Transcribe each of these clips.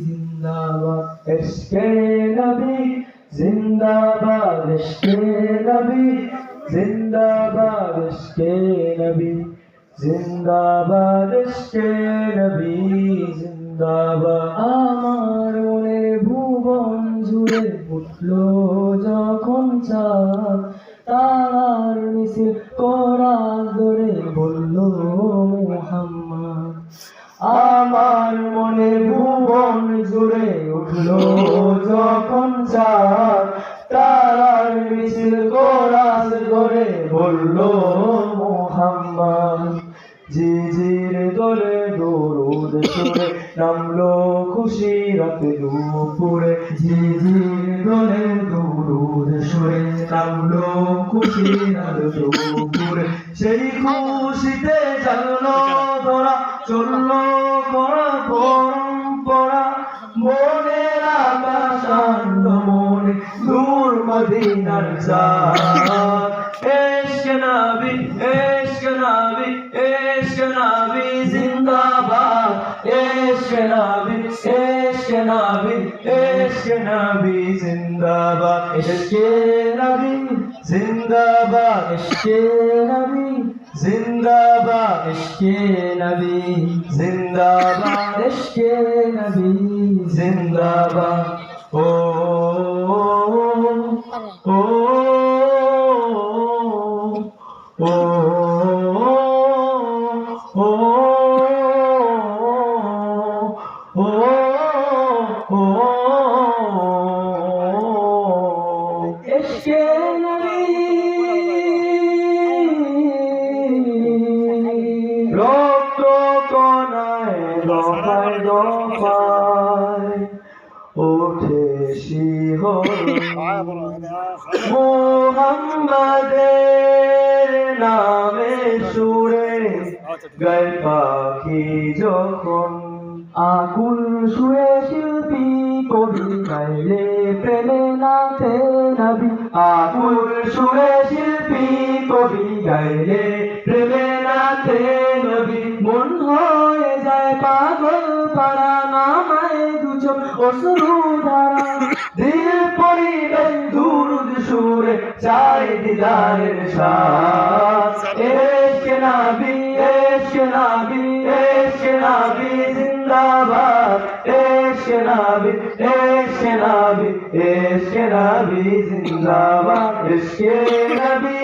जिंदाबाद इश्के नबी जिंदाबाद इश्के नबी जिंदाबाद इश्के नबी জিন্দাবাদ নবী, জিন্দাবাদ। আমার মনের ভুবন জুড়ে উঠল যখন চা নামলো খুশি রাতে দুপুরে। জিজির দলে দরুদ সুরে নামলো খুশি রাতে দুপুরে। সেই খুশিতে নবী এশক নবী জিন্দাবাদ এশকে নবী জিন্দাবাদ এশকে নবী জিন্দাবাদ এশকে নবী জিন্দাবাদ এশকে নবী জিন্দাবাদ ও ও কণায় দফায় দফায় ওঠে শিহর মোহাম্মদের নামে সুরে গায়ে পাখি যখন আকুল সুরে শিল্পী কবি গাইলে প্রেমে নাথে নবী। আকুল সুরে শিল্পী কবি গাইলে প্রেমে নাথে নবী। মন হয়ে দুচো অসরু ধারা দিল পড়িবে দুরুদ সুরে চাই দিদারের শ্বাস এশকে নাবি এশকে নাবি এশকে নাবি, জিন্দাবাদ। এশকে নাবি এশকে নাবি এশকে নাবি, জিন্দাবাদ। এশকে নবী,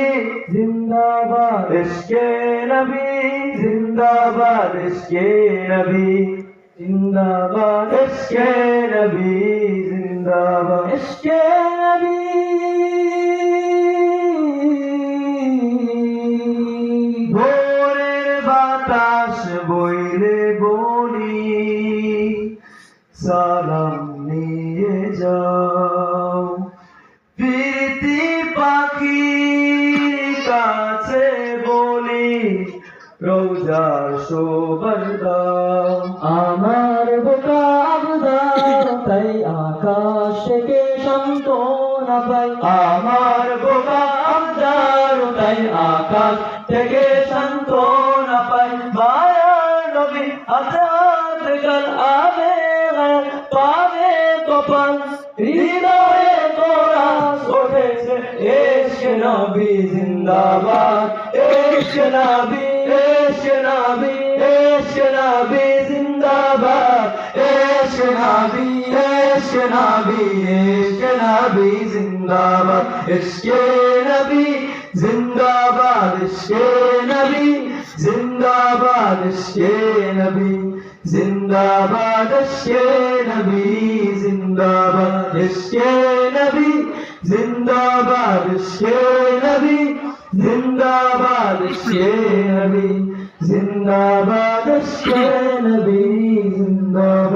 জিন্দাবাদ। এশকে নবী, জিন্দাবাদ। এশকে নবী। জিন্দাবাদ এশকে নবী জিন্দাবাদ এশকে নবী। ভোরের বাতাস বইলে বলি সালাম নিয়ে যাও। রোজার শোবার দাও আমার বোকা আবদার তাই থেকে সান্ত্বনা পাই। আমার বোকা তাই আকাশ থেকে সান্ত্বনা পাই। মায়ার নবী আজাদ গল আবে পাবে কপাল, হৃদয়ে তোরা ওঠেছে এশক নবী জিন্দাবাদ এশক নবী عشق نبی عشق نبی زندہ باد عشق نبی عشق نبی عشق نبی زندہ نبی زندہ باد عشق نبی زندہ باد نبی زندہ باد نبی زندہ نبی زندہ باد عشق نبی জিন্দাবাদ ইশকে নবী জিন্দাবাদ ইশকে নবী জিন্দাবাদ।